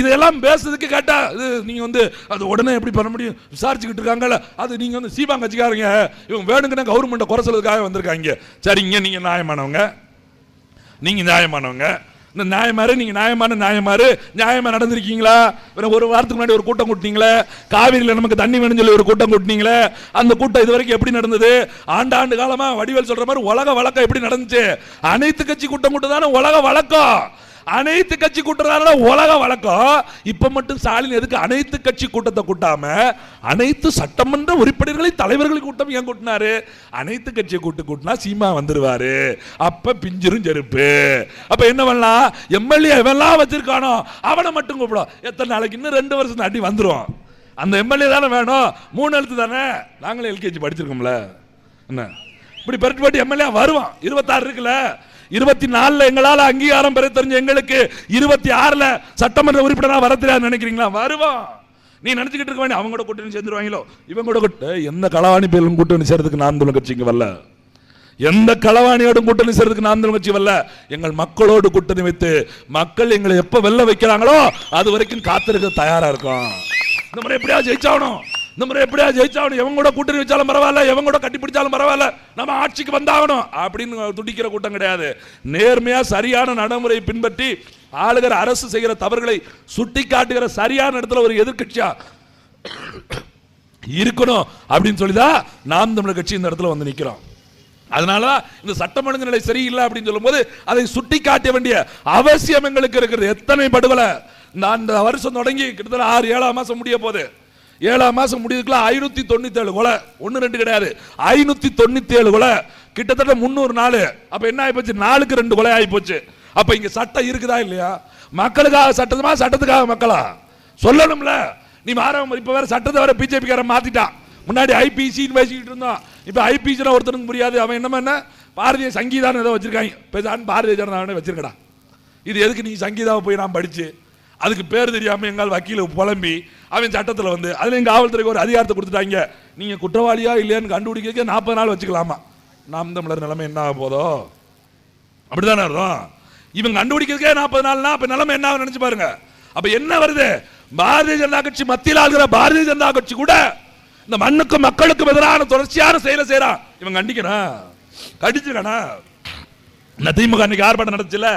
இதெல்லாம் பேசுறதுக்கு கேட்டா இது நீங்க வந்து அது உடனே எப்படி பண்ண முடியும்? விசாரிச்சுக்கிட்டு இருக்காங்கல்ல. அது நீங்க வந்து சீபா கட்சிக்காரங்க. இவங்க வேணுங்கன்னா கவர்மெண்ட்டை குறைச்சலுக்காக வந்திருக்காங்க. சரிங்க நீங்க நியாயமானவங்க. நீங்க நியாயமானவங்க. இந்த நியாயமாரு நீங்க நியாயமான நியாயமாரு. நியாயமா நடந்திருக்கீங்களா? ஒரு வாரத்துக்கு முன்னாடி ஒரு கூட்டம் கூட்டினீங்களே. காவிரியில் நமக்கு தண்ணி வேணும்னு சொல்லி ஒரு கூட்டம் கூட்டினீங்களே. அந்த கூட்டம் இது வரைக்கும் எப்படி நடந்தது? ஆண்டாண்டு காலமா வடிவேல் சொல்ற மாதிரி உலக வழக்கம் எப்படி நடந்துச்சு? அனைத்து கட்சி கூட்டம் கூட்டம் தானே உலக வழக்கம். அனைத்து கட்சி கூட்டுறதால உலக வழக்கம். இப்ப மட்டும் ஸ்டாலின் எதுக்கு அனைத்து கட்சி கூட்டத்தை கூட்டாம அனைத்து சட்டமன்ற உறுப்பினர்களை தலைவர்களை கூட்டம் ஏன் கூட்டினாரு? அனைத்து கட்சியை கூட்டு கூட்டினா சீமா வந்துருவாரு. அப்ப பிஞ்சிரும் செருப்பு. அப்ப என்ன பண்ணலாம்? எம்எல்ஏ எவெல்லாம் வச்சிருக்கானோ அவனை மட்டும் கூப்பிடும். எத்தனை நாளைக்கு? இன்னும் ரெண்டு வருஷம் தாண்டி வந்துரும். அந்த எம்எல்ஏ தானே வேணும்? மூணு எழுத்து தானே? நாங்களே எல்கேஜி படிச்சிருக்கோம்ல. என்ன? இப்படி பெருட்டு பாட்டி எம்எல்ஏ வருவான். இருபத்தாறு இருக்குல்ல. இருபத்தி நாலுல எங்களால அங்கீகாரம் பெற தெரிஞ்ச எங்களுக்கு இருபத்தி ஆறுல சட்டமன்ற உறுப்பினரா வர தெரியாது நினைக்கிறீங்களா? வருவோம். நீ நினைச்சுக்கிட்டு இருக்க வேண்டிய அவங்க கூட கூட்டணி சேர்ந்துருவாங்களோ? இவங்க கூட கூட்ட எந்த களவாணி பேரும் கூட்டணி சேர்றதுக்கு நான் தமிழ் கட்சி வரல. எந்த களவாணியோடும் கூட்டணி சேர்றதுக்கு நான் தமிழ் கட்சி வரல. எங்கள் மக்களோடு கூட்டணி வைத்து மக்கள் எங்களை எப்ப வெல்ல வைக்கிறாங்களோ அது வரைக்கும் காத்திருக்க தயாரா இருக்கும். இந்த முறை எப்படியாவது ஜெயிச்சாகணும். இந்த முறை எப்படியா ஜெயிச்சாகணும்? எவங்க கூட கூட்டணி வச்சாலும் பரவாயில்ல எவங்க கூட கட்டி பிடிச்சாலும் பரவாயில்ல. நம்ம ஆட்சிக்கு வந்தாகணும் அப்படின்னு துடிக்கிற கூட்டம் கிடையாது. நேர்மையாக சரியான நடைமுறை பின்பற்றி ஆளுகிற அரசு செய்கிற தவறுகளை சுட்டி காட்டுகிற சரியான இடத்துல ஒரு எதிர்கட்சியா இருக்கணும் அப்படின்னு சொல்லிதான் நாம் தமிழர் கட்சி இந்த இடத்துல வந்து நிற்கிறோம் அதனால இந்த சட்டம் ஒழுங்கு நிலை சரியில்லை அப்படின்னு சொல்லும்போது அதை சுட்டி காட்ட வேண்டிய அவசியம் எங்களுக்கு இருக்கிறது எத்தனை படுகொலை? நான் இந்த வருஷம் தொடங்கி கிட்டத்தட்ட ஆறு ஏழாம் மாசம் முடிய போகுது. ஏழாம் மாதம் முடியுதுக்குள்ள ஐநூத்தி தொண்ணூற்றேழு கொலை. ஒன்னு ரெண்டு கிடையாது. ஐநூத்தி தொண்ணூத்தி கொலை. கிட்டத்தட்ட முந்நூறு நாள். அப்ப என்ன ஆகிப்போச்சு நாலுக்கு ரெண்டு கொலை ஆகிப்போச்சு அப்ப இங்க சட்டம் இருக்குதா இல்லையா? மக்களுக்காக சட்டமா சட்டத்துக்காக மக்களா? சொல்லணும்ல. நீ மாற இப்ப வேற சட்டத்தை வேற பிஜேபி காரன் மாத்திட்டான். முன்னாடி ஐபிசின்னு பேசிக்கிட்டு இருந்தோம் இப்ப ஐபிசி ஒருத்தனுக்கு புரியாது. அவன் என்னமா என்ன? பாரதிய சங்கீதான்னு ஏதோ வச்சிருக்காங்க. பேசான்னு பாரதிய ஜனதா வச்சிருக்கடா. இது எதுக்கு நீ சங்கீதாவை போய் நான் படிச்சு அதுக்கு பேர் தெரியாமல் எங்கால் வக்கீல புலம்பி அவன் சட்டத்தில் வந்து அதில் எங்கள் காவல்துறைக்கு ஒரு அதிகாரத்தை கொடுத்துட்டாங்க. நீங்கள் குற்றவாளியா இல்லையான்னு கண்டுபிடிக்க நாற்பது நாள் வச்சுக்கலாமா? நாம் தமிழர் நிலைமை என்ன ஆக போதோ? அப்படிதானே அர்த்தம்? இவங்க கண்டுபிடிக்கிறதுக்கே நாற்பது நாள்னா அப்போ நிலைமை என்ன ஆகும் பாருங்க. அப்போ என்ன வருது? பாரதிய ஜனதா கட்சி மத்தியில் ஆளுகிற பாரதிய ஜனதா கட்சி கூட இந்த மண்ணுக்கும் மக்களுக்கும் எதிரான தொடர்ச்சியான செயலை செய்யறான் இவன் கண்டிக்கிறான் கடிச்சிருக்கானா இந்த திமுக அன்னைக்கு ஆர்ப்பாட்டம் நடந்துச்சுல?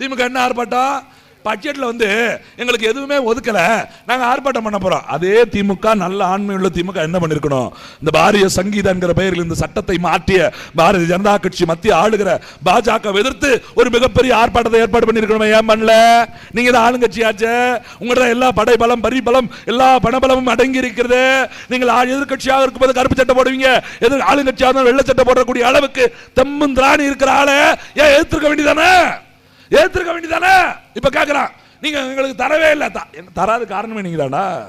திமுக என்ன ஆர்ப்பாட்டம்? பட்ஜெட்டில் வந்து எங்களுக்கு எதுவுமே ஒதுக்கல. நாங்கள் ஆர்ப்பாட்டம் பண்ண போகிறோம் அதே திமுக நல்ல ஆண்மையுள்ள திமுக என்ன பண்ணியிருக்கணும் இந்த பாரதிய சங்கீதம் பெயரில் இந்த சட்டத்தை மாற்றிய பாரதிய ஜனதா கட்சி மத்திய ஆளுகிற பாஜக எதிர்த்து ஒரு மிகப்பெரிய ஆர்ப்பாட்டத்தை ஏற்பாடு பண்ணியிருக்கணும் ஏன் பண்ணல? நீங்கள் தான் ஆளுங்கட்சியாச்சே. உங்களோட எல்லா படை பலம் பரி பலம் எல்லா பணபலமும் அடங்கி இருக்கிறது நீங்கள் எதிர்கட்சியாக இருக்கும் இருக்கும்போது கருப்பு சட்டை போடுவீங்க. எதிர் ஆளுங்கட்சியாக இருந்தால் வெள்ளை சட்டை போடக்கூடிய அளவுக்கு தெம்மும் திராணி இருக்கிற ஆளை ஏன் எதிர்த்திருக்க வேண்டியதானே ஏத்திருக்க வேண்டியதானே? இப்ப கேட்குறான் நீங்க எங்களுக்கு தரவே இல்ல. த- எனக்கு தராத காரணமே நீங்க தானா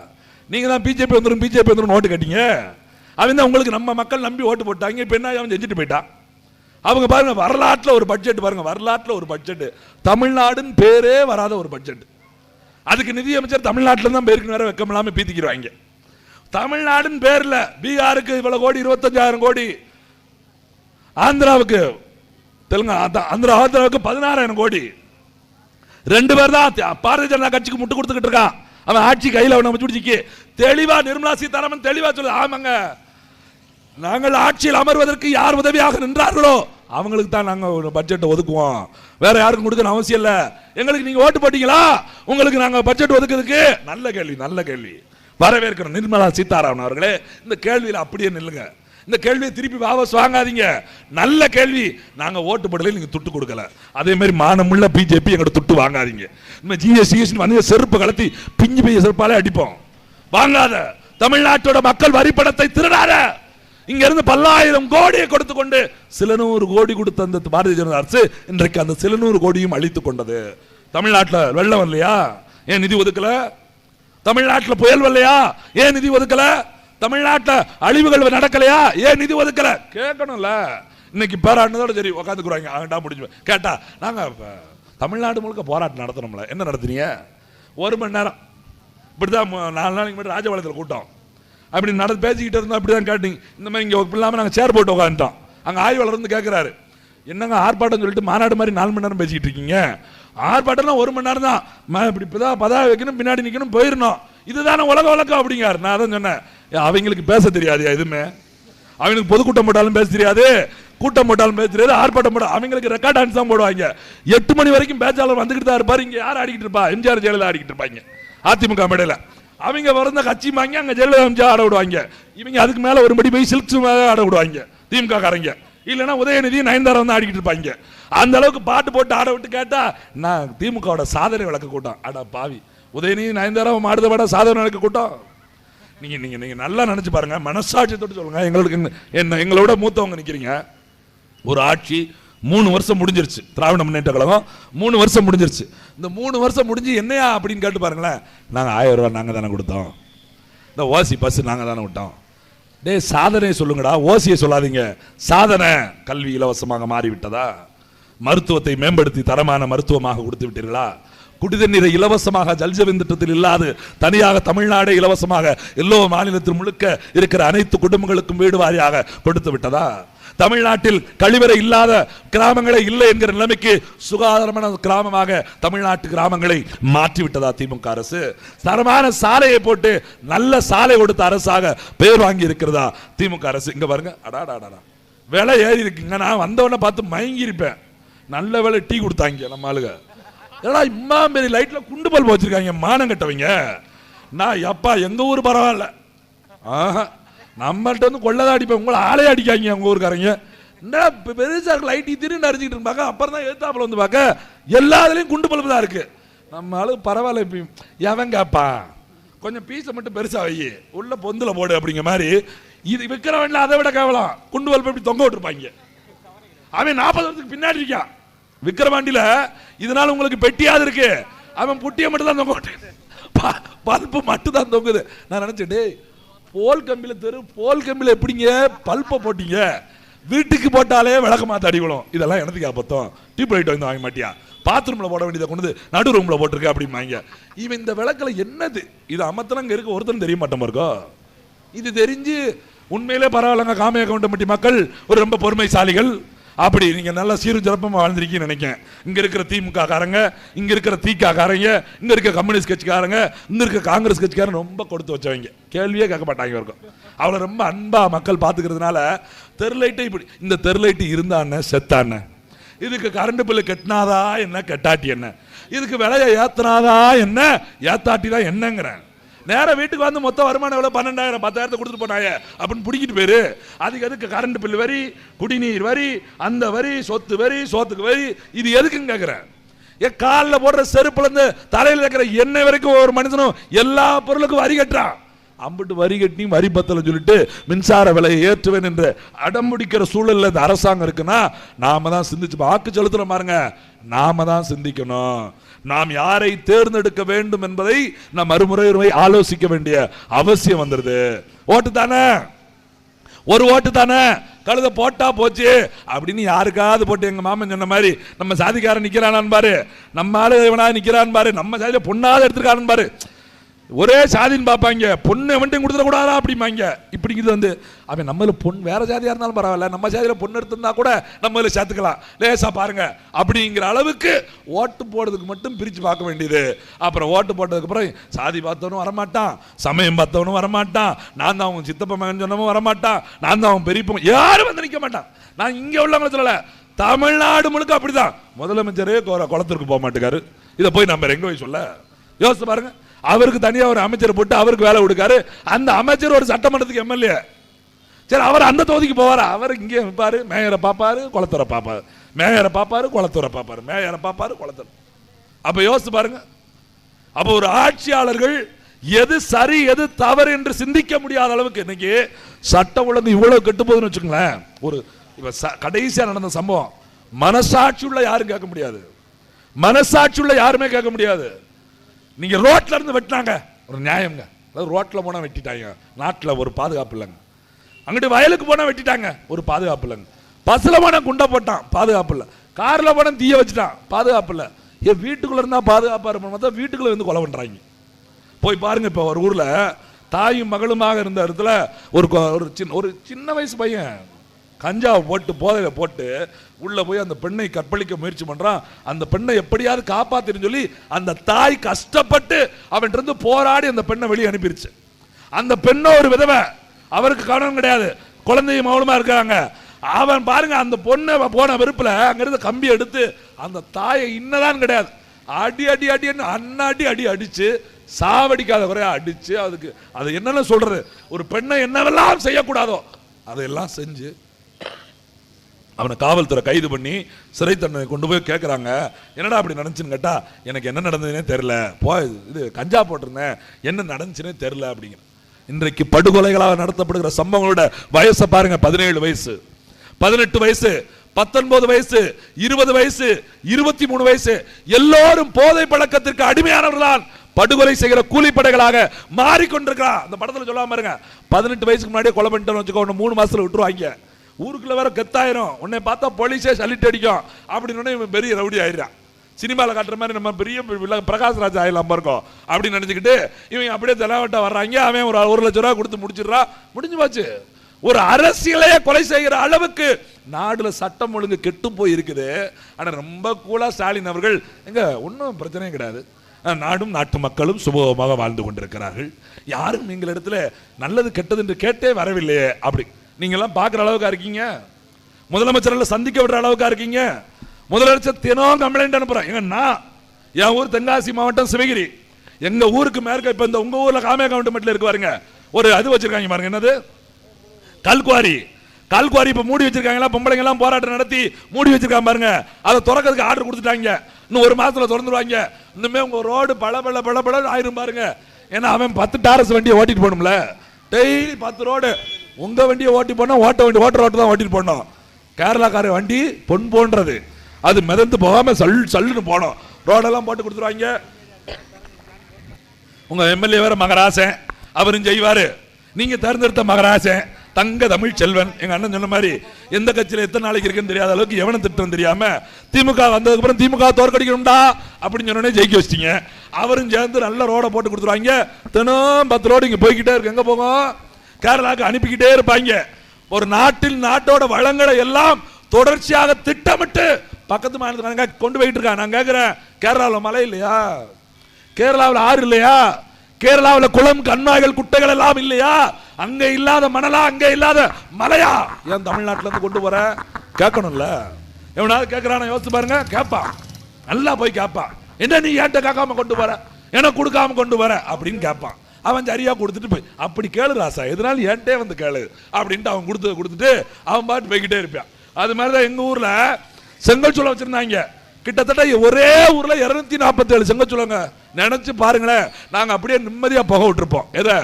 நீங்க தான் பிஜேபி வந்துடும் பிஜேபி வந்துடும் ஓட்டு கட்டிங்க. அவன் தான் உங்களுக்கு நம்ம மக்கள் நம்பி ஓட்டு போட்டாங்க. இப்ப என்ன அவன் செஞ்சுட்டு போயிட்டான்? அவங்க பாருங்க வரலாற்றில் ஒரு பட்ஜெட் பாருங்க. வரலாற்றில் ஒரு பட்ஜெட் தமிழ்நாடுன்னு பேரே வராத ஒரு பட்ஜெட் அதுக்கு நிதியமைச்சர் தமிழ்நாட்டில் தான் பேருக்கு வேற வெக்கம் இல்லாமல் பீத்திக்கிறாங்க. தமிழ்நாடுன்னு பேரில் பீகாருக்கு இவ்வளோ கோடி இருபத்தஞ்சாயிரம் கோடி. ஆந்திராவுக்கு தெலுங்கானா அந்த ஆந்திரா ஆந்திராவுக்கு பதினாறாயிரம் கோடி. ரெண்டு பேர் தான் பாரதிய ஜனதா கட்சிக்கு முட்டு கொடுத்துக்கிட்டு இருக்கான். அவன் ஆட்சி கையில் அவனை பிடிச்சிக்கு தெளிவா நிர்மலா சீதாராமன் தெளிவா சொல்லு. ஆமாங்க. நாங்கள் ஆட்சியில் அமர்வதற்கு யார் உதவியாக நின்றார்களோ அவங்களுக்கு தான் நாங்கள் ஒரு பட்ஜெட்டை ஒதுக்குவோம். வேற யாருக்கும் கொடுக்கணும் அவசியம் இல்லை. எங்களுக்கு நீங்கள் ஓட்டு போட்டீங்களா? உங்களுக்கு நாங்கள் பட்ஜெட் ஒதுக்குறதுக்கு? நல்ல கேள்வி நல்ல கேள்வி. வரவேற்கிறோம் நிர்மலா சீதாராமன் அவர்களே இந்த கேள்வியில் அப்படியே நில்லுங்க. இந்த கேள்வியை திருப்பி வாபஸ் வாங்காதீங்க. நல்ல கேள்வி. நாங்க ஓட்டு போடல நீங்க துட்டு கொடுக்கல. அதே மாதிரி மானமுள்ள பிஜேபி எங்கள்கிட்ட துட்டு வாங்காதீங்க. இந்த ஜிஎஸ்டி வந்து செருப்பு கலத்தி பிஞ்சு பெய்ய செருப்பாலே அடிப்போம். வாங்காத. தமிழ்நாட்டோட மக்கள் வரிப்படத்தை திருடாத. இங்க இருந்து பல்லாயிரம் கோடியை கொடுத்து கொண்டு சில நூறு கோடி கொடுத்த அந்த பாரதிய ஜனதா அரசு இன்றைக்கு அந்த சில நூறு கோடியும் அழித்து கொண்டது. தமிழ்நாட்டில் வெள்ளம் இல்லையா ஏன் நிதி ஒதுக்கல? தமிழ்நாட்டில் புயல் வரலையா? ஏன் நிதி ஒதுக்கல? தமிழ்நாட்டில் அழிவுகள் நடக்கலையா? ஏன் நிதி ஒதுக்கல? கேட்கணும்ல. இன்னைக்கு பேராண்டதோட சரி உட்காந்துக்குறாங்க அவன்டா முடிஞ்சு கேட்டா நாங்கள் தமிழ்நாடு முழுக்க போராட்டம் நடத்தணும்ல. என்ன நடத்துறீங்க? ஒரு மணி நேரம். இப்படிதான் தான் நாலு நாளைக்கு முன்னாடி ராஜபாளையத்தில் கூட்டம். அப்படி நடந்து பேசிக்கிட்டு இருந்தோம் அப்படி தான் கேட்டீங்க. இந்த மாதிரி இங்கே இல்லாமல் நாங்கள் சேர் போட்டு உட்காந்துட்டோம் அங்கே ஆய்வாளர் வந்து கேட்குறாரு என்னங்க ஆர்ப்பாட்டம் சொல்லிட்டு மாநாடு மாதிரி நாலு மணி நேரம் பேசிக்கிட்டு இருக்கீங்க? ஆர்ப்பாட்டம்லாம் ஒரு மணி நேரம் தான் இப்படி பதா பதா வைக்கணும் பின்னாடி நிற்கணும் போயிடணும் இதுதானே உலக வழக்கம் அப்படிங்கார் நான் அதான் சொன்னேன். அவங்களுக்கு பேச தெரியாது எதுவுமே. அவங்களுக்கு பொதுக்கூட்டம் போட்டாலும் பேச தெரியாது. கூட்டம் போட்டாலும் பேச தெரியாது. ஆர்ப்பாட்டம் போட அவங்களுக்கு ரெக்கார்ட் டான்ஸ் தான் போடுவாங்க. எட்டு மணி வரைக்கும் பேச்சாளர் வந்துகிட்டு தான் இருப்பார். இங்கே யார் ஆடிக்கிட்டு இருப்பா? எம்ஜிஆர் ஜெயலலிதா ஆடிக்கிட்டு இருப்பாங்க. அதிமுக மேடையில். அவங்க வரந்த கட்சி வாங்கி அங்கே ஜெயலலிதா எம்ஜிஆர் ஆட விடுவாங்க. இவங்க அதுக்கு மேல ஒருபடி போய் சில்க்ஸ் ஆட விடுவாங்க. திமுக காரங்க இல்லைன்னா உதயநிதி நயன்தாரா வந்து ஆடிக்கிட்டு இருப்பாங்க. அந்த அளவுக்கு பாட்டு போட்டு ஆட விட்டு கேட்டா நான் திமுகவோட சாதனை விளக்க கூட்டம். அடா பாவி. உதயநிதி நயன்தாராவும் ஆடுத பாட சாதனை விளக்க கூட்டம். நீங்க நீங்க நீங்க நல்லா நினைச்சு பாருங்க. தொட்டு சொல்லுங்க. எங்களுக்கு என்ன- எங்களோட மூத்தவங்க நிக்கிறீங்க. ஒரு ஆட்சி மூணு வருஷம் முடிஞ்சிருச்சு. திராவிட முன்னேற்ற கழகம் மூணு வருஷம் முடிஞ்சிருச்சு. இந்த மூணு வருஷம் முடிஞ்சு என்னையா அப்படின்னு கேட்டு பாருங்களேன். நாங்கள் ஆயிரம் ரூபா நாங்கள் தானே கொடுத்தோம். இந்த ஓசி பஸ் நாங்கள் தானே விட்டோம். டேய் சாதனை சொல்லுங்கடா. ஓசியை சொல்லாதீங்க. சாதனை கல்வி இலவசமாக மாறிவிட்டதா? மருத்துவத்தை மேம்படுத்தி தரமான மருத்துவமாக கொடுத்து விட்டீர்களா? குடிதண்ணீரை இலவசமாக ஜல்ஜீவன் திட்டத்தில் இல்லாது தனியாக தமிழ்நாடே இலவசமாக எல்லோ மாநிலத்தில் முழுக்க இருக்கிற அனைத்து குடும்பங்களுக்கும் வீடு வாரியாக கொடுத்து விட்டதா? தமிழ்நாட்டில் கழிவறை இல்லாத கிராமங்களே இல்லை என்கிற நிலைமைக்கு சுகாதாரமான கிராமமாக தமிழ்நாட்டு கிராமங்களை மாற்றி விட்டதா திமுக அரசு? தரமான சாலையை போட்டு நல்ல சாலை கொடுத்த அரசாக பெயர் வாங்கி இருக்கிறதா திமுக அரசு? இங்க பாருங்க. அடாடாடா விலை ஏறி இருக்குங்க நான் வந்தவொடனே பார்த்து மயங்கி இருப்பேன் நல்ல வேலை டீ கொடுத்தாங்க நம்ம ஆளுங்க ஏடா இம்மா மாரி லைட்டில் குண்டு பல்பு வச்சிருக்காங்க மானம் கட்டவங்க. நான் எப்பா எங்கள் ஊர் பரவாயில்ல. ஆஹா நம்மள்ட்ட வந்து கொள்ளதான் அடிப்பேன் உங்களை ஆளே அடிக்காங்க உங்கள் ஊருக்காரங்க. என்ன இப்போ பெருசாக இருக்கு லைட் திருன்னு அடிச்சுக்கிட்டு இருப்பாங்க அப்புறம் தான் ஏத்தாப்புல வந்து பார்க்க எல்லாத்துலயும் குண்டு பல்பு தான் இருக்குது நம்ம ஆளு பரவாயில்ல இப்போ எவங்கப்பா? கொஞ்சம் பீஸை மட்டும் பெருசாக வை உள்ள பொந்தில் போடு அப்படிங்கிற மாதிரி இது விற்கிறவன்ல அதை விட கேவலாம். குண்டு பல்பு இப்படி தொங்க விட்டுருப்பாங்க? அவன் நாற்பது வருஷத்துக்கு பின்னாடி இருக்கான். விக்கிரவாண்டியில இதனால உங்களுக்கு பெட்டியாது இருக்கு. அவன் புட்டியை மட்டும் தான் தொங்க விட்டு பல்பு மட்டும் தான் தொங்குது. நான் நினைச்சேன் டேய் போல் கம்பியில் தெரு போல் கம்பியில் எப்படிங்க பல்பை போட்டீங்க? வீட்டுக்கு போட்டாலே விளக்க மாத்த அடிக்கணும் இதெல்லாம் எனத்துக்கு அப்பத்தம் டீப் லைட் வந்து வாங்க மாட்டியா? பாத்ரூமில் போட வேண்டியதை கொண்டு நடு ரூமில் போட்டிருக்க அப்படிம்பாங்க. இவன் இந்த விளக்கில் என்னது? இது அமத்தனங்க இருக்க ஒருத்தன் தெரிய மாட்டோம் இருக்கோ இது தெரிஞ்சு உண்மையிலே பரவாயில்லங்க காமைய கவுண்டமட்டி மக்கள். ஒரு ரொம்ப பொறுமைசாலிகள். அப்படி நீங்கள் நல்லா சீரும் சிறப்பமா வாழ்ந்திருக்கீங்கன்னு நினைக்கிறேன். இங்கே இருக்கிற திமுக காரங்க இருக்கிற திக காரங்க இங்க இருக்க கம்யூனிஸ்ட் கட்சிக்காரங்க இங்கே இருக்க காங்கிரஸ் கட்சிக்காரங்க ரொம்ப கொடுத்து வச்சவங்க. கேள்வியே கேட்க மாட்டாங்க இருக்கும் அவளை ரொம்ப அன்பாக மக்கள் பார்த்துக்கிறதுனால தெருலைட்டு இப்படி இந்த தெருலைட்டு இருந்தான்னு செத்தான்னு இதுக்கு கரண்ட் பில்லு கட்டினாதா என்ன கட்டாட்டி என்ன? இதுக்கு விலையை ஏத்துனாதா என்ன ஏத்தாட்டி தான் என்னங்கிறேன். நேராக வீட்டுக்கு வந்து மொத்த வருமானம் எவ்வளோ பன்னெண்டாயிரம் பத்தாயிரத்தை கொடுத்துட்டு போனாங்க அப்படின்னு பிடிக்கிட்டு போயிரு. அதுக்கு எதுக்கு கரண்ட் பில் வரி குடிநீர் வரி அந்த வரி சொத்து வரி சோத்துக்கு வரி? இது எதுக்குன்னு கேட்குறேன் ஏன் காலில் போடுற செருப்புலேருந்து தலையில் இருக்கிற எண்ணெய் வரைக்கும் ஒரு மனுஷனும் எல்லா பொருளுக்கும் வரி கட்டுறான். அம்பிட்டு வரி கட்டி வரி பத்தல சொல்லிட்டு மின்சார விலையை ஏற்றுவேன் என்று அடம் பிடிக்கிற சூழல்ல இந்த அரசாங்கம் இருக்குன்னா நாம தான் சிந்திச்சு வாக்கு செலுத்துறோம் பாருங்க. நாம தான் சிந்திக்கணும். நாம் யாரை தேர்ந்தெடுக்க வேண்டும் என்பதை நாம் மறுமுறை ஆலோசிக்க வேண்டிய அவசியம் வந்துருது. ஓட்டு தானே? ஒரு ஓட்டு தானே? கழுத போட்டா போச்சு. அப்படின்னு யாருக்காவது போட்டு எங்க மாமன் சொன்ன மாதிரி நம்ம சாதிக்காரன் நிக்கிறானான்னு பாரு. நம்ம ஆளு இவனா நிக்கிறான் பாரு. நம்ம சாதியில பொண்ணாவது எடுத்துருக்கான்னு பாரு. ஒரே சாதின்னு பார்ப்பாங்க. பொண்ணு மட்டும் கொடுத்துடக்கூடாதா அப்படிம்பாங்க. இப்படிங்கிறது வந்து அவன் நம்மள பொண் வேற ஜாதியாக இருந்தாலும் பரவாயில்ல. நம்ம ஜாதியில் பொண்ணு எடுத்திருந்தா கூட நம்ம சேர்த்துக்கலாம். லேசா பாருங்க. அப்படிங்கிற அளவுக்கு ஓட்டு போடுறதுக்கு மட்டும் பிரித்து பார்க்க வேண்டியது. அப்புறம் ஓட்டு போட்டதுக்கு அப்புறம் சாதி பார்த்தவனும் வரமாட்டான். சமயம் பார்த்தவனும் வரமாட்டான். நான் தான் அவன் சித்தப்ப மகன் சொன்னவன் வரமாட்டான். நான் தான் அவன் பெரியப்பன் யாரும் வந்து நிற்க மாட்டான். நான் இங்கே உள்ளவங்கள சொல்லல. தமிழ்நாடு முழுக்க அப்படிதான். முதலமைச்சரே குளத்திற்கு போக மாட்டேங்காரு. இதை போய் நம்ம எங்க போய் சொல்ல. யோசிச்சு பாருங்கள் அவருக்கு தனியாக ஒரு அமைச்சர் போட்டு அவருக்கு வேலை கொடுக்காரு. அந்த அமைச்சர் ஒரு சட்டமன்றத்துக்கு எம்எல்ஏ. சரி அவர் அந்த தொகுதிக்கு போவார்? அவர் இங்கே இருப்பார் மேயரை பார்ப்பாரு குளத்துறை பார்ப்பார். மேயரை பார்ப்பார் குளத்துறை பார்ப்பாரு. மேயரை பார்ப்பார் குளத்துறை அப்போ யோசித்து பாருங்க. அப்போ ஒரு ஆட்சியாளர்கள் எது சரி எது தவறு என்று சிந்திக்க முடியாத அளவுக்கு இன்னைக்கு சட்டம் ஒழுங்கு இவ்வளவு கெட்டு போகுதுன்னு வச்சுக்கோங்களேன். ஒரு இப்போ ச- கடைசியாக நடந்த சம்பவம். மனசாட்சி உள்ள யாரும் கேட்க முடியாது. மனசாட்சி உள்ள யாருமே கேட்க முடியாது. நீங்கள் ரோட்டில் இருந்து வெட்டினாங்க. ஒரு நியாயங்க அதாவது ரோட்டில் போனால் வெட்டிட்டாங்க. நாட்டில் ஒரு பாதுகாப்பு இல்லைங்க. அங்கிட்டு வயலுக்கு போனால் வெட்டிட்டாங்க. ஒரு பாதுகாப்பு இல்லைங்க. பஸ்ஸில் போனால் குண்டை போட்டான். பாதுகாப்பு இல்லை. காரில் போனால் தீய வச்சுட்டான். பாதுகாப்பு இல்லை. ஏன் வீட்டுக்குள்ளே இருந்தால் பாதுகாப்பாக இருப்போம் பார்த்தா வீட்டுக்குள்ளே வந்து கொலை பண்ணுறாங்க போய் பாருங்கள் இப்போ ஒரு ஊரில் தாயும் மகளுமாக இருந்த இடத்துல ஒரு ஒரு சின்ன ஒரு சின்ன வயசு பையன் கஞ்சாவை போட்டு போதையில் போட்டு உள்ளே போய் அந்த பெண்ணை கற்பழிக்க முயற்சி பண்ணுறான் அந்த பெண்ணை எப்படியாவது காப்பாத்தின்னு சொல்லி அந்த தாய் கஷ்டப்பட்டு அவன்கிட்ட போராடி அந்த பெண்ணை வெளியே அனுப்பிடுச்சு அந்த பெண்ணோ ஒரு விதவை அவருக்கு கவனம் கிடையாது. குழந்தையும் மௌனமாக இருக்கிறாங்க. அவன் பாருங்க அந்த பொண்ணை போன வெறுப்பில் அங்கிருந்து கம்பி எடுத்து அந்த தாயை இன்னதான் கிடையாது. அடி அடி அடி அண்ணாடி அடி அடிச்சு சாவடிக்காத குறையா அடிச்சு அதுக்கு அது என்னென்ன சொல்றது? ஒரு பெண்ணை என்னவெல்லாம் செய்யக்கூடாதோ அதையெல்லாம் செஞ்சு அவனை காவல்துறை கைது பண்ணி சிறை தண்டனை கொண்டு போய் கேட்குறாங்க என்னடா அப்படி நடந்துச்சுன்னு கேட்டால் எனக்கு என்ன நடந்ததுன்னே தெரில போ இது கஞ்சா போட்டிருந்தேன். என்ன நடந்துச்சுன்னே தெரில அப்படிங்கிற இன்றைக்கு படுகொலைகளாக நடத்தப்படுகிற சம்பவங்களோட வயசை பாருங்க பதினேழு வயசு. பதினெட்டு வயசு பத்தொன்பது வயசு இருபது வயசு இருபத்தி மூணு வயசு. எல்லோரும் போதை பழக்கத்திற்கு அடிமையானவர்களால் படுகொலை செய்கிற கூலிப்படைகளாக மாறிக்கொண்டிருக்கிறான். அந்த படத்தில் சொல்லாம பாருங்க பதினெட்டு வயசுக்கு முன்னாடியே கொலை பண்ணிட்டோம்னு வச்சுக்கோ மூணு மாசத்துல விட்டுருவாங்க. ஊருக்குள்ளே வேற கெத்தாயிரும். உன்னை பார்த்தா போலீஸே சல்லிட்டு அடிக்கும். அப்படின்னு இவன் பெரிய ரவுடி ஆயிடுறான். சினிமாவில் காட்டுற மாதிரி நம்ம பெரிய பிரகாஷ் ராஜ் ஆயிலாம் இருக்கோம் அப்படின்னு நினச்சிக்கிட்டு இவங்க அப்படியே தெலாவட்டா வர்றாங்க. அவன் ஒரு ஒரு லட்ச ரூபா கொடுத்து முடிச்சிடுறான் முடிஞ்சு போச்சு. ஒரு அரசியலையே கொலை செய்கிற அளவுக்கு நாடுல சட்டம் ஒழுங்கு கெட்டு போய் இருக்குது ரொம்ப கூலா ஸ்டாலின் அவர்கள் எங்க ஒன்றும் பிரச்சனையே கிடையாது. நாடும் நாட்டு மக்களும் சுபமாக வாழ்ந்து கொண்டிருக்கிறார்கள். யாரும் எங்களிடத்துல நல்லது கெட்டது என்று கேட்டே வரவில்லையே அப்படி. நீங்கெல்லாம் பார்க்குற அளவுக்கா இருக்கீங்க? முதலமைச்சரில் சந்திக்க விடுற அளவுக்கா இருக்கீங்க? முதலமைச்சர் தினம் கம்ப்ளைண்ட் அனுப்புகிறேன் எங்க நான் என் ஊர் தென்காசி மாவட்டம் சிவகிரி. எங்கள் ஊருக்கு மேற்க இப்போ இந்த உங்கள் ஊரில் காமே கவுண்டமெண்ட்டில் இருக்கு பாருங்க. ஒரு அது வச்சுருக்காங்க பாருங்க என்னது? கல்குவாரி. கல்குவாரி இப்போ மூடி வச்சிருக்காங்களா? பொம்பளைங்கெல்லாம் போராட்டம் நடத்தி மூடி வச்சிருக்காங்க பாருங்க. அதை திறக்கிறதுக்கு ஆர்டர் கொடுத்துட்டாங்க. இன்னும் ஒரு மாதத்தில் திறந்துருவாங்க. இன்னுமே உங்கள் ரோடு பல பல பல பல ஆயிரும் பாருங்க. ஏன்னா அவன் பத்து டாரஸ் வண்டியை ஓட்டிட்டு போகணும்ல. டெய்லி பத்து ரோடு. உங்க வண்டியை ஓட்டி போனா ஓட்ட வண்டி ஓட்டுற ஓட்டு தான் ஓட்டிட்டு போனோம் கேரளாக்கார வண்டி பொன் போன்றது. அது மிதந்து போகாம சல் சல்லுன்னு போனோம் ரோடெல்லாம் போட்டு கொடுத்துருவாங்க. உங்க எம்எல்ஏ வேற மகராசன். அவரும் செய்வாரு. நீங்க தேர்ந்தெடுத்த மகராசன் தங்க தமிழ் செல்வன். எங்க அண்ணன் சொன்ன மாதிரி எந்த கட்சியில எத்தனை நாளைக்கு இருக்குன்னு தெரியாத அளவுக்கு எவனை திட்டம் தெரியாம திமுக வந்ததுக்கு அப்புறம் திமுக தோற்கடிக்கணும்டா அப்படின்னு சொன்னோடனே ஜெயிக்க வச்சிட்டீங்க. அவரும் சேர்ந்து நல்ல ரோடை போட்டு கொடுத்துருவாங்க. தினம் பத்து ரோடு இங்க போய்கிட்டே இருக்கு. எங்க போகும்? கேரளாக்கு அனுப்பிக்கிட்டே இருப்பாங்க. ஒரு நாட்டில் நாட்டோட வளங்களை எல்லாம் தொடர்ச்சியாக திட்டமிட்டு பக்கத்து மாநிலத்தில் கொண்டு போயிட்டு இருக்கா நான் கேட்குறேன் கேரளாவில் மழை இல்லையா? கேரளாவில் ஆறு இல்லையா? கேரளாவில் குளம் கண்மாய்கள் குட்டைகள் எல்லாம் இல்லையா? அங்கே இல்லாத மணலா அங்கே இல்லாத மலையா? ஏன் தமிழ்நாட்டிலேருந்து கொண்டு வர கேட்கணும்ல. எவனாவது கேட்கறான யோசிச்சு பாருங்க கேட்பான் நல்லா போய் கேட்பான் என்ன நீ ஏன்ட்ட கேட்காம கொண்டு வர என்ன கொடுக்காம கொண்டு வர அப்படின்னு கேட்பான் அவன் சரியாக கொடுத்துட்டு போய் அப்படி கேளு ராசா எதனால என்கிட்டே வந்து கேளு அப்படின்ட்டு அவன் கொடுத்து கொடுத்துட்டு அவன் பாட்டு போய்கிட்டே இருப்பான். அது மாதிரி தான் எங்கள் ஊரில் செங்கல் சூளை வச்சுருந்தாங்க. கிட்டத்தட்ட ஒரே ஊரில் இருநூத்தி நாற்பத்தேழு செங்கச்சூளங்க நினச்சி பாருங்களேன் நாங்கள் அப்படியே நிம்மதியாக புகை விட்டுருப்போம். எதை?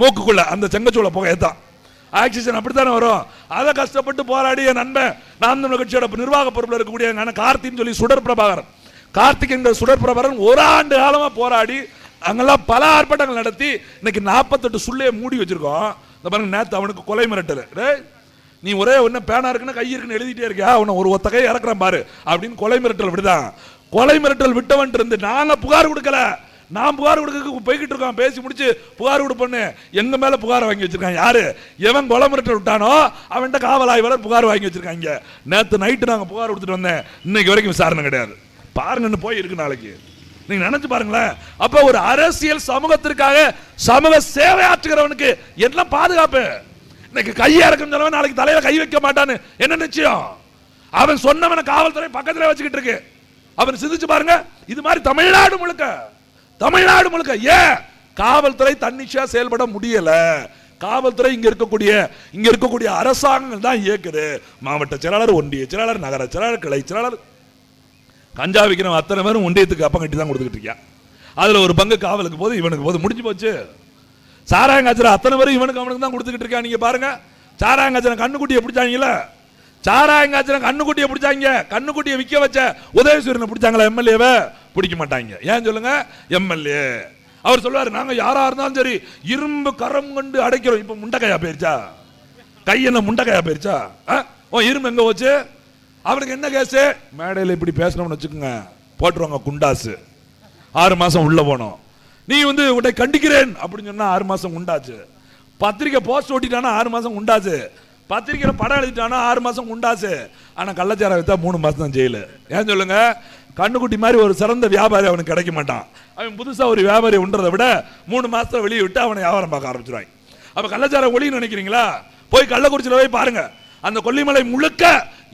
மூக்குக்குள்ள அந்த செங்கச்சூளை புகை தான். ஆக்சிஜன் அப்படித்தானே வரும்? அதை கஷ்டப்பட்டு போராடி என் நண்பன் நான் தமிழ் கட்சியோட நிர்வாக பொறுப்பில் இருக்கக்கூடிய எங்க கார்த்தின்னு சொல்லி சுடர் பிரபாகரன். கார்த்திக் என்ற சுடர் பிரபாகரன் ஒரு ஆண்டு காலமாக போராடி அங்கெல்லாம் பல ஆர்ப்பாட்டங்கள் நடத்தி இன்னைக்கு நாற்பத்தெட்டு சுள்ளையை மூடி வச்சிருக்கோம். இந்த பாருங்க நேற்று அவனுக்கு கொலை மிரட்டல். நீ ஒரே ஒண்ணு பேனா இருக்குன்னு கை இருக்குன்னு எழுதிட்டே இருக்கியா? உன்னை ஒரு ஒத்த கை இறக்குறேன் பாரு. அப்படின்னு கொலை மிரட்டல் விடுதான். கொலை மிரட்டல் விட்டவன் இருந்து நாங்கள் புகார் கொடுக்கல. நான் புகார் கொடுக்க போய்கிட்டு இருக்கோம் பேசி முடிச்சு புகார் கொடுப்பேன்னு எங்க மேல புகார் வாங்கி வச்சிருக்கான்? யாரு? எவன் கொலை மிரட்டல் விட்டானோ அவன்கிட்ட காவல் ஆய்வாளர் புகார் வாங்கி வச்சிருக்காங்க. நேற்று நைட்டு நாங்கள் புகார் கொடுத்துட்டு வந்தேன். இன்னைக்கு வரைக்கும் விசாரணை கிடையாது. பாருங்கன்னு போய் இருக்கு நாளைக்கு. நீங்க நினைச்சு பாருங்களேன். அப்ப ஒரு அரசியல் சமூகத்திற்காக சமூக சேவை ஆற்றுகிறவனுக்கு என்ன பாதுகாப்பு. இன்னைக்கு கையா இருக்கும் சொல்லுவன் நாளைக்கு தலையில கை வைக்க மாட்டான்னு என்ன நிச்சயம்? அவன் சொன்னவன காவல்துறை பக்கத்துல வச்சுக்கிட்டு இருக்கு. அவன் சிந்திச்சு பாருங்க இது மாதிரி தமிழ்நாடு முழுக்க தமிழ்நாடு முழுக்க ஏன் காவல்துறை தன்னிச்சையா செயல்பட முடியல? காவல்துறை இங்க இருக்கக்கூடிய இங்க இருக்கக்கூடிய அரசாங்கங்கள் தான் இயக்குது. மாவட்ட செயலாளர் ஒன்றிய செயலாளர் நகர செயலாளர் கிளை செயலாளர் கஞ்சா விற்கிறவன் அத்தனை பேரும் ஒன்றியத்துக்கு அப்பம் கட்டி தான் கொடுத்துக்கிட்டு இருக்கான் ஒரு பங்கு காவலுக்கு போது இவனுக்கு போது முடிஞ்சு போச்சு. சாராயங்காச்சல அத்தனை பேரும் இவனுக்கு அவனுக்கு தான் கொடுத்துக்கிட்டு இருக்கான் நீங்கள் பாருங்க. சாராயங்காச்சல கண்ணுக்குட்டியை பிடிச்சாங்கல்ல? சாராயங்காச்சல கண்ணுக்குட்டியை பிடிச்சாங்க. கண்ணுக்குட்டியை விற்க வச்ச உதயசூரியனை பிடிச்சாங்களா எம்எல்ஏவை? பிடிக்க மாட்டாங்க. ஏன் சொல்லுங்க? எம்எல்ஏ. அவர் சொல்லுவார் நாங்கள் யாராக இருந்தாலும் சரி இரும்பு கரம் கொண்டு அடைக்கிறோம். இப்போ முண்டக்கையா போயிருச்சா? கை என்ன முண்டக்கையா போயிருச்சா? ஆ? ஓ இரும்பு எங்கே போச்சு? அவனுக்கு என்ன கேஸு மேடையில் இப்படி பேசணும்னு வச்சுக்கோங்க. போட்டுருவாங்க குண்டாசு. ஆறு மாதம் உள்ளே போனோம். நீ வந்து உன்னை கண்டிக்கிறேன் அப்படின்னு சொன்னால் ஆறு மாதம் உண்டாச்சு. பத்திரிக்கை போஸ்ட் ஓட்டிட்டானா ஆறு மாதம் உண்டாச்சு. பத்திரிக்கையில் படம் எழுதிட்டானா ஆறு மாதம் உண்டாசு ஆனால் கள்ளச்சாரம் வித்தா மூணு மாதம் தான் ஜெயிலு. ஏன் சொல்லுங்க? கண்ணுக்குட்டி மாதிரி ஒரு சிறந்த வியாபாரி அவனுக்கு கிடைக்க மாட்டான். அவன் புதுசாக ஒரு வியாபாரி உண்றதை விட மூணு மாதம் வெளியே விட்டு அவனை வியாபாரம் பார்க்க ஆரம்பிச்சிருவாங்க அப்போ கள்ளச்சாரம் ஒளின்னு நினைக்கிறீங்களா? போய் கள்ளக்குறிச்சியில் போய் பாருங்கள் அந்த கொல்லிமலை முழுக்க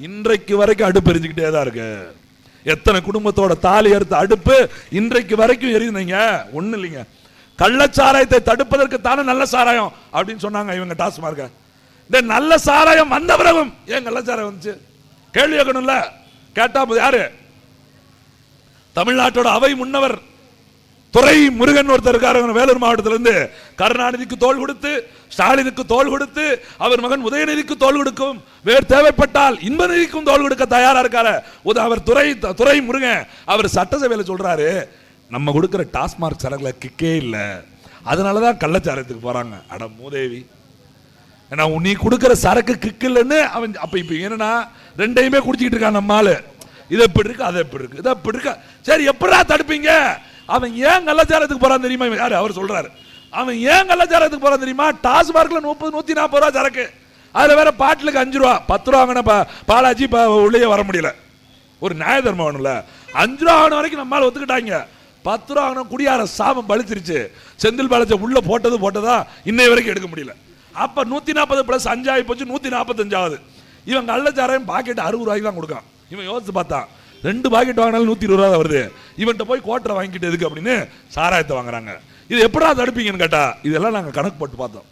இன்றைக்கு வரைக்கும் அடுப்பு எரிஞ்சுக்கிட்டே தான் இருக்கு. எத்தனை குடும்பத்தோட தாலி அறுத்த அடுப்பு இன்றைக்கு வரைக்கும் எரியுதுங்க? ஒன்றும் இல்லைங்க. கள்ளச்சாராயத்தை தடுப்பதற்கு தானே நல்ல சாராயம் அப்படின்னு சொன்னாங்க இவங்க டாஸ்மார்க்க. இந்த நல்ல சாராயம் வந்த பிறகும் ஏன் கள்ளச்சாராயம் வந்துச்சு? கேள்வி கேட்கணும்ல? கேட்டா போது யாரு? தமிழ்நாட்டோட அவை முன்னவர் துறை முருகன் ஒருத்தர் இருக்காரு. வேலூர் மாவட்டத்திலிருந்து கருணாநிதிக்கு தோல் கொடுத்து ஸ்டாலினுக்கு தோல் கொடுத்து அவர் மகன் உதயநிதிக்கு தோல் கொடுக்கும். வேறு தேவைப்பட்டால் இன்பநிதிக்கும் தோல் கொடுக்க தயாரா இருக்காரு. உத- அவர் துறை துறை முருகன் அவர் சட்டசபையில் சொல்றாரு நம்ம கொடுக்குற டாஸ்மார்க் சரக்குல கிக்கே இல்லை. அதனால தான் கள்ளச்சாரத்துக்கு போறாங்க. அட மூதேவி. ஏன்னா நீ கொடுக்குற சரக்கு கிக்கு இல்லைன்னு அவன் அப்ப இப்ப என்னன்னா ரெண்டையுமே குடிச்சிக்கிட்டு இருக்கான் நம்ம இது எப்படி இருக்கு அது எப்படி இருக்கு இது எப்படி இருக்கா. சரி எப்படா தடுப்பீங்க? அவன் ஏன் கள்ளச்சாரத்துக்கு போறான் தெரியுமா? இவன் யாரு? அவர் சொல்றாரு. அவன் ஏன் கள்ளச்சாரத்துக்கு போறான் தெரியுமா? டாஸ்மார்க்ல முப்பது நூத்தி நாற்பது ரூபா சரக்கு. அதுல வேற பாட்டிலுக்கு அஞ்சு ரூபா பத்து ரூபா வாங்கின பாலாஜி உள்ளே வர முடியல. ஒரு நியாய தர்மம் வேணும்ல. அஞ்சு ரூபா ஆன வரைக்கும் நம்மால ஒத்துக்கிட்டாங்க. பத்து ரூபா ஆகணும் குடியார சாபம் பழிச்சிருச்சு. செந்தில் பாலாஜி உள்ள போட்டது போட்டதா இன்னை வரைக்கும் எடுக்க முடியல. அப்ப நூத்தி நாற்பது பிளஸ் அஞ்சாயி போச்சு நூத்தி நாற்பத்தஞ்சாவது இவன் கள்ளச்சாரையும் பாக்கெட் அறுபது ரூபாய்க்கு தான் கொடுக்கான். இவன் யோசிச்சு பார்த்தான். ரெண்டு பாக்கெட் வாங்கினாலும் நூற்றி இருபது ரூபா வருது. இவன்கிட்ட போய் கோட்டரை வாங்கிட்டு எதுக்கு அப்படின்னு சாராயத்தை வாங்குறாங்க. இது எப்படா தடுப்பீங்கன்னு கேட்டா இதெல்லாம் நாங்கள் கணக்கு போட்டு பார்த்தோம்.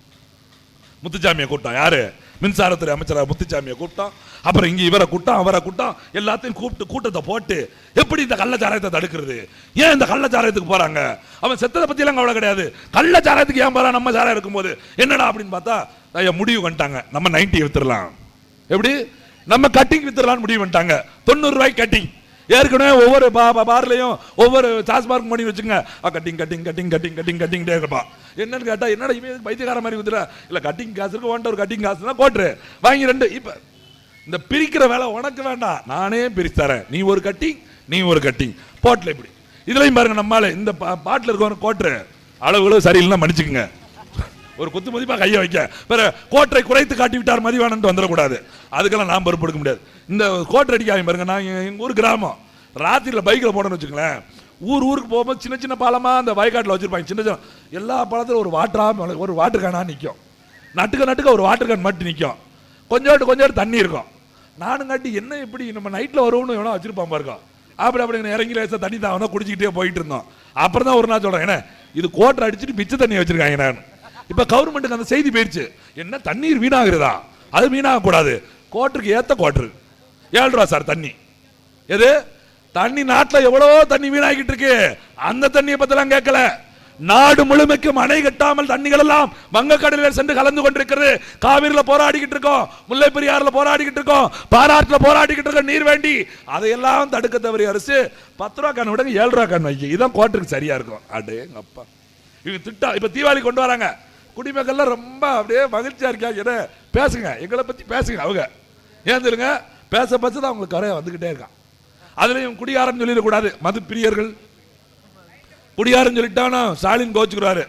முத்துச்சாமியை கூட்டம் யாரு? மின்சாரத்துறை அமைச்சராக முத்துச்சாமியை கூப்பிட்டோம். அப்புறம் இங்கே இவரை கூட்டம் அவரை கூட்டம் எல்லாத்தையும் கூப்பிட்டு கூட்டத்தை போட்டு எப்படி இந்த கள்ளச்சாராயத்தை தடுக்கிறது? ஏன் இந்த கள்ளச்சாராயத்துக்கு போறாங்க? அவன் செத்ததை பற்றிலாம் கவலை கிடையாது. கள்ளச்சாராயத்துக்கு ஏன் போறான்? நம்ம சாராயம் இருக்கும்போது என்னடா அப்படின்னு பார்த்தா ஐயா முடிவு பண்ணிட்டாங்க நம்ம நைன்டி வித்துடலாம். எப்படி? நம்ம கட்டிங் வித்துடலாம்னு முடிவு பண்ணிட்டாங்க தொண்ணூறு ரூபாய்க்கு கட்டிங் ஏற்கனவே ஒவ்வொரு பா- பார்லையும் ஒவ்வொரு டாஸ்மார்க் பண்ணி வச்சுங்க. Cutting cutting cutting cutting cutting cutting இருப்பா. என்னன்னு கேட்டால் என்னடா இவன் எதுக்கு பைத்தியக்கார மாதிரி குத்துற? இல்லை கட்டிங் காசு இருக்கு உன்ட்ட ஒரு கட்டிங் காசு தான் கோட்ரு வாங்கி ரெண்டு இப்போ இந்த பிரிக்கிற வேலை உனக்கு வேண்டாம். நானே பிரித்து தரேன். நீ ஒரு கட்டிங் நீ ஒரு கட்டிங் போட்டில் இப்படி. இதுலையும் பாருங்க நம்மளால இந்த பா- இருக்கவங்க கோட்டுரு அளவுகளும் சரியில்லைன்னா மன்னிச்சுக்கோங்க. ஒரு குத்து மதிப்பாக கையை வைக்க பிற கோட்டை குறைத்து காட்டி விட்டார் மதிவானன்ட்டு வந்துடக்கூடாது. அதுக்கெல்லாம் நான் பொறுப்பு எடுக்க முடியாது. இந்த கோட்டை அடிக்காம பாருங்க நான் எங்கள் ஊர் கிராமம். ராத்திரியில் பைக்கில் போனோம்னு வச்சுங்களேன் ஊர் ஊருக்கு போகும்போது சின்ன சின்ன பாலமாக அந்த வயக்காட்டில் வச்சுருப்பாங்க. சின்ன சின்ன எல்லா பாலத்திலும் ஒரு வாட்டராக ஒரு வாட்டர் கேனாக நிற்கும் நட்டுக்க நட்டுக்க ஒரு வாட்டர் கேன் மட்டும் நிற்கும் கொஞ்சோட்டு கொஞ்சோட்டு தண்ணி இருக்கும். நானும் காட்டி என்ன இப்படி நம்ம நைட்டில் வருவோம்னு எவ்வளோ வச்சிருப்பான் பாருக்கோ அப்படி அப்படி இறங்கி லேசாக தண்ணி தான் குடிச்சிக்கிட்டே போயிட்டு இருந்தோம். அப்புறம் தான் ஒரு நாள் சொல்கிறேன் என்ன? இது கோட்டை அடிச்சுட்டு பிச்சை தண்ணி வச்சுருக்காங்க நான் இப்ப கவர்மெண்ட்டுக்கு அந்த செய்தி போயிடுச்சு. என்ன தண்ணீர் வீணாகிறதா? அது வீணாக கூடாது கோட்டருக்கு ஏத்த கோட்டரு ஏழு ரூபா சார் தண்ணி. எது? தண்ணி நாட்டில் எவ்வளவோ தண்ணி வீணாகிட்டு இருக்கு? அந்த தண்ணியை பற்றிலாம் கேட்கல. நாடு முழுமைக்கும் அணை கட்டாமல் தண்ணிகள் எல்லாம் வங்கக்கடலில் சென்று கலந்து கொண்டிருக்கிறது. காவிரியில் போராடிக்கிட்டு இருக்கோம். முல்லை பெரியாறுல போராடிக்கிட்டு இருக்கோம். பாராட்டில் போராடிக்கிட்டு இருக்கோம் நீர் வேண்டி. அதையெல்லாம் தடுக்க தவறிய அரசு பத்து ரூபா கண் விடுங்க ஏழு ரூபா கண் வைக்க இதான் கோட்டருக்கு சரியா இருக்கும். அடே எங்க அப்பா இவங்க திட்டம் இப்ப தீபாவளி கொண்டு வராங்க. குடிமக்கள்லாம் ரொம்ப அப்படியே மகிழ்ச்சியாக இருக்காங்க என்ன பேசுங்க. எங்களை பற்றி பேசுங்க அவங்க. ஏன் தெரியுங்க? பேச பேச தான் அவங்களுக்கு கரையை வந்துக்கிட்டே இருக்கான். அதுலேயும் குடியாரன்னு சொல்லிடக்கூடாது மது பிரியர்கள். குடியாரன்னு சொல்லிட்டானா ஸ்டாலின் கோச்சுக்கிறாரு.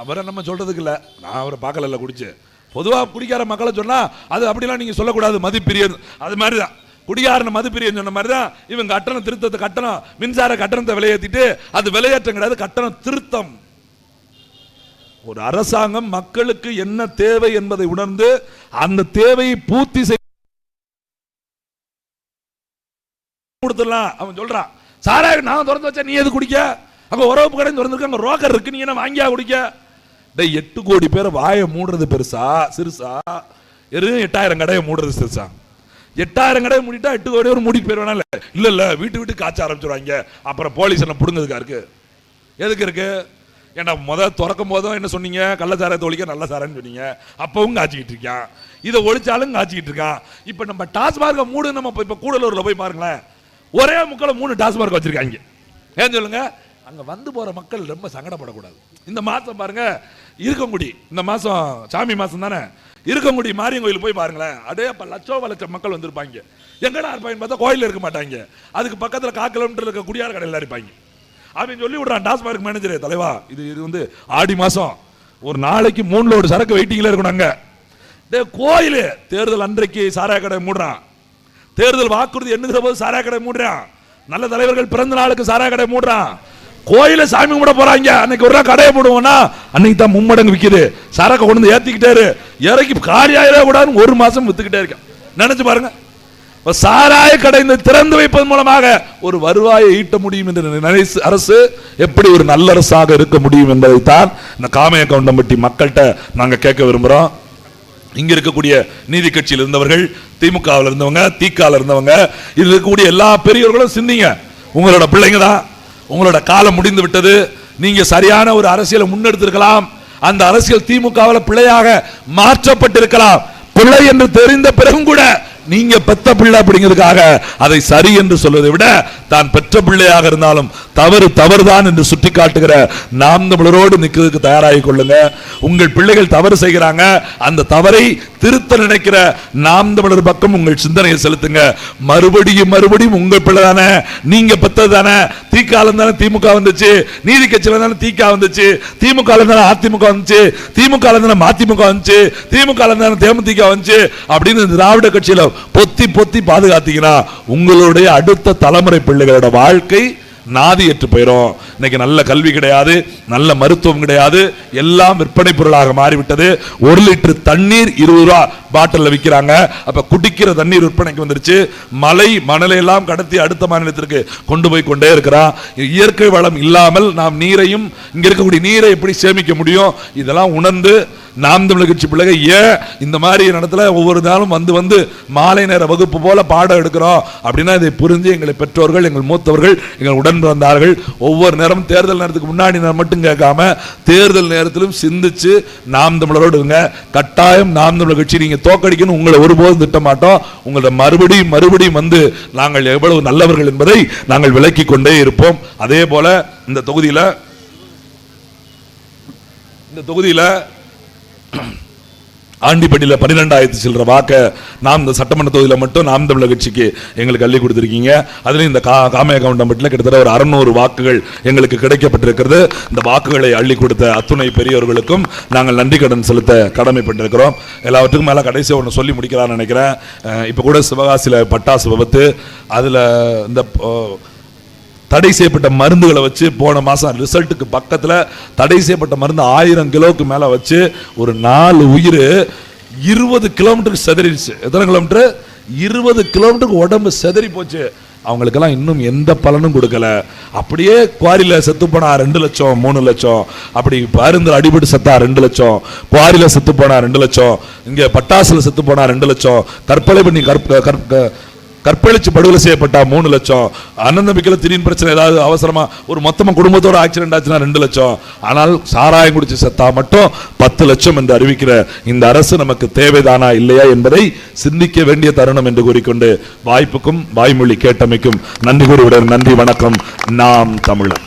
அவரை நம்ம சொல்கிறதுக்கு இல்லை. நான் அவரை பார்க்கல குடிச்சு. பொதுவாக குடிக்கார மக்களை சொன்னால் அது அப்படிலாம் நீங்கள் சொல்லக்கூடாது. மது பிரியர். அது மாதிரி தான் குடியாரன மது பிரியன் சொன்ன மாதிரி தான் இவங்க கட்டணம் திருத்தத்தை கட்டணம் மின்சார கட்டணத்தை விலையேற்றிட்டு அது விலையேற்றம் கிடையாது கட்டணம் திருத்தம். ஒரு அரசாங்கம் மக்களுக்கு என்ன தேவை என்பதை உணர்ந்து அந்த தேவையை பூர்த்தி செய்ய கொடுத்துடலாம். அவன் சொல்றான் சாரா நான் திறந்து வச்சா நீ எது குடிக்க? அங்க உறவு கடை திறந்துருக்கு அங்க ரோக்கர் இருக்கு நீ என்ன வாங்கியா குடிக்க? டேய் எட்டு கோடி பேர் வாயை மூடுறது பெருசா? சிறுசா? எரு எட்டாயிரம் கடையை மூடுறது சிறுசா? எட்டாயிரம் கடையை மூடிட்டா எட்டு கோடி பேர் மூடிட்டு போயிருவானா இல்லை? இல்லை வீட்டு வீட்டு காய்ச்ச ஆரம்பிச்சிருவாங்க. அப்புறம் போலீஸ் என்ன புடுங்கிறதுக்கா இருக்கு? எதுக்கு இருக்கு? ஏன்னா முத திறக்கும் போதும் என்ன சொன்னீங்க? கள்ளச்சாரத்தை ஒழிக்க நல்ல சாரன்னு சொன்னீங்க. அப்பவும் காய்ச்சிக்கிட்டு இருக்கான் இதை ஒழிச்சாலும் காய்ச்சிக்கிட்டு இருக்கான் இப்போ நம்ம டாஸ்மார்க்கை மூடு நம்ம இப்போ கூடலூரில் போய் பாருங்களேன். ஒரே முக்கால் மூணு டாஸ்மார்க் வச்சுருக்காங்க ஏன் சொல்லுங்க? அங்கே வந்து போகிற மக்கள் ரொம்ப சங்கடப்படக்கூடாது. இந்த மாதம் பாருங்க இருக்கங்குடி. இந்த மாதம் சாமி மாதம் தானே? இருக்கங்குடி மாரியன் கோயில் போய் பாருங்களேன். அதே அப்போ லட்சம் லட்சம் மக்கள் வந்திருப்பாங்க. எங்கடா இருப்பாங்க பார்த்தா கோயில் இருக்க மாட்டாங்க. அதுக்கு பக்கத்தில் கால் கிலோமீட்டர் இருக்க குடியார் கடையில் இருப்பாங்க. அப்படின்னு சொல்லி விடுறான். டாஸ்மார்க் மேனேஜரே தலைவா. இது இது வந்து ஆடி மாதம் ஒரு நாளைக்கு மூணு லோடு சரக்கு வெயிட்டிங்கில் இருக்கணும் அங்கே. டேய் கோயில். தேர்தல் அன்றைக்கு சாராய கடை மூடுறான். தேர்தல் வாக்குறுதி எண்ணுகிற போது சாராய கடை மூடுறான். நல்ல தலைவர்கள் பிறந்த நாளுக்கு சாராய கடை மூடுறான். கோயில சாமி கும்பிட போறாங்க. அன்னைக்கு ஒரு நாள் கடையை போடுவோம்னா அன்னைக்கு தான் மும்மடங்கு விற்கிது சரக்கு கொண்டு வந்து ஏத்திக்கிட்டாரு. இறக்கி காரியாயிரம் கூடாதுன்னு ஒரு மாசம் வித்துக்கிட்டே இருக்கேன். நினைச்சு பாருங்க. சாராய கடைந்து திறந்து வைப்பதன் மூலமாக ஒரு வருவாயை ஈட்ட முடியும் என்று நினைச்சு அரசு எப்படி ஒரு நல்ல அரசாக இருக்க முடியும் என்பதைத்தான் இந்த காமைய கவுண்டம்பட்டி மக்கள்கிட்ட நாங்கள் கேட்க விரும்புகிறோம் இங்க இருக்கக்கூடிய நீதி கட்சியில் இருந்தவர்கள் திமுகவில் இருந்தவங்க திகால இருந்தவங்க இதில் இருக்கக்கூடிய எல்லா பெரியவர்களும் சிந்திங்க. உங்களோட பிள்ளைங்க தான். உங்களோட காலம் முடிந்து விட்டது. நீங்க சரியான ஒரு அரசியலை முன்னெடுத்திருக்கலாம். அந்த அரசியல் திமுகவில் பிள்ளையாக மாற்றப்பட்டிருக்கலாம். பிள்ளை என்று தெரிந்த பிறகும் கூட நீங்க பெத்த பிள்ளை அப்படிங்கிறதுக்காக அதை சரி என்று சொல்வதை விட தான் பெற்ற பிள்ளையாக இருந்தாலும் தவறு தவறுதான் என்று சுட்டி காட்டுகிற நாம் நம்மளோடு நிற்கிறதுக்கு தயாராகி கொள்ளுங்க. உங்கள் பிள்ளைகள் தவறு செய்கிறாங்க அந்த தவறை திருத்த நினைக்கிற நாம் தமிழர் பக்கம் உங்கள் சிந்தனையை செலுத்துங்க. மறுபடியும் மறுபடியும் உங்கள் பிள்ளை தானே நீங்க பெற்றது தானே தீக்காலம் தானே திமுக வந்துச்சு நீதி கட்சியில தானே திக வந்துச்சு திமுக தானே அதிமுக வந்துச்சு திமுக தானே மதிமுக வந்துச்சு திமுக தானே தேமுதிக வந்துச்சு அப்படின்னு இந்த திராவிட கட்சியில பொத்தி பொத்தி பாதுகாத்தீங்கன்னா உங்களுடைய அடுத்த தலைமுறை பிள்ளைகளோட வாழ்க்கை நாதியற்று போயிடும் இன்னைக்கு நல்ல கல்வி கிடையாது நல்ல மருத்துவம் கிடையாது எல்லாம் விற்பனை பொருளாக மாறிவிட்டது. ஒரு லிட்டர் தண்ணீர் இருபது ரூபா பாட்டில் விற்கிறாங்க அப்ப குடிக்கிற தண்ணீர் விற்பனைக்கு வந்துருச்சு. மலை மணலை எல்லாம் கடத்தி அடுத்த மாநிலத்திற்கு கொண்டு போய் கொண்டே இருக்கிறான். இயற்கை வளம் இல்லாமல் நாம் நீரையும் இங்க இருக்கக்கூடிய நீரை எப்படி சேமிக்க முடியும்? இதெல்லாம் உணர்ந்து நாம் தமிழ் கட்சி பிள்ளைகள் ஏன் இந்த மாதிரி இடத்துல ஒவ்வொரு நாளும் வந்து வந்து மாலை நேர வகுப்பு போல பாடம் எடுக்கிறோம். அப்படின்னா இதை புரிஞ்சு எங்களை பெற்றோர்கள் எங்கள் மூத்தவர்கள் எங்கள் உடன் பிறந்தார்கள். ஒவ்வொரு நேரமும் தேர்தல் நேரத்துக்கு முன்னாடி நேரம் மட்டும் கேட்காம தேர்தல் நேரத்திலும் சிந்திச்சு நாம் தமிழரோடு இருங்க. கட்டாயம் நாம் தமிழர் கட்சி நீங்கள் தோக்கடிக்கணும். உங்களை ஒருபோதும் திட்ட மாட்டோம். உங்களை மறுபடியும் மறுபடியும் வந்து நாங்கள் எவ்வளவு நல்லவர்கள் என்பதை நாங்கள் விலக்கி கொண்டே இருப்போம். அதே போல இந்த தொகுதியில் இந்த தொகுதியில் ஆண்டிப்பட்டியில் பன்னிரெண்டாயிரத்து சில்லற வாக்க நாம் இந்த சட்டமன்ற தொகுதியில் மட்டும் நாம் தமிழர் கட்சிக்கு எங்களுக்கு அள்ளி கொடுத்துருக்கீங்க. அதுலேயும் இந்த கா காமைய கவுண்டம்பட்டில் கிட்டத்தட்ட ஒரு அறநூறு வாக்குகள் எங்களுக்கு கிடைக்கப்பட்டிருக்கிறது. இந்த வாக்குகளை அள்ளி கொடுத்த அத்துணை பெரியவர்களுக்கும் நாங்கள் நன்றி கடன் செலுத்த கடமைப்பட்டிருக்கிறோம். எல்லாவற்றுக்கும் மேலே கடைசியாக ஒன்று சொல்லி முடிக்கலாம்னு நினைக்கிறேன். இப்போ கூட சிவகாசியில் பட்டாசு விபத்து அதில் இந்த தடை செய்யப்பட்ட மருந்துகளை வச்சு போன மாதம் ரிசல்ட்டுக்கு பக்கத்தில் தடை செய்யப்பட்ட மருந்து ஆயிரம் கிலோவுக்கு மேலே வச்சு ஒரு நாலு உயிர் இருபது கிலோமீட்டருக்கு செதறிடுச்சு. எத்தனை கிலோமீட்டர்? இருபது கிலோமீட்டருக்கு உடம்பு செதறி போச்சு. அவங்களுக்கெல்லாம் இன்னும் எந்த பலனும் கொடுக்கல. அப்படியே குவாரியில் செத்து போனா ரெண்டு லட்சம் மூணு லட்சம். அப்படி மருந்து அடிபட்டு செத்தா ரெண்டு லட்சம். குவாரியில் செத்து போனா ரெண்டு லட்சம். இங்கே பட்டாசுல செத்து போனா ரெண்டு லட்சம். கற்பனை பண்ணி கற்ப கற்பழிச்சு படுகொலை செய்யப்பட்டா மூணு லட்சம். அனந்தமிக்கல திடீர்னு பிரச்சனை ஏதாவது அவசரமா ஒரு மொத்தமா குடும்பத்தோட ஆக்சிடென்ட் ஆச்சுன்னா ரெண்டு லட்சம். ஆனால் சாராயம் குடிச்சு செத்தா மட்டும் பத்து லட்சம் என்று அறிவிக்கிற இந்த அரசு நமக்கு தேவைதானா இல்லையா என்பதை சிந்திக்க வேண்டிய தருணம் என்று கூறிக்கொண்டு வாய்ப்புக்கும் வாய்மொழி கேட்டமைக்கும் நன்றி கூறிவிட நன்றி வணக்கம். நாம் தமிழர்.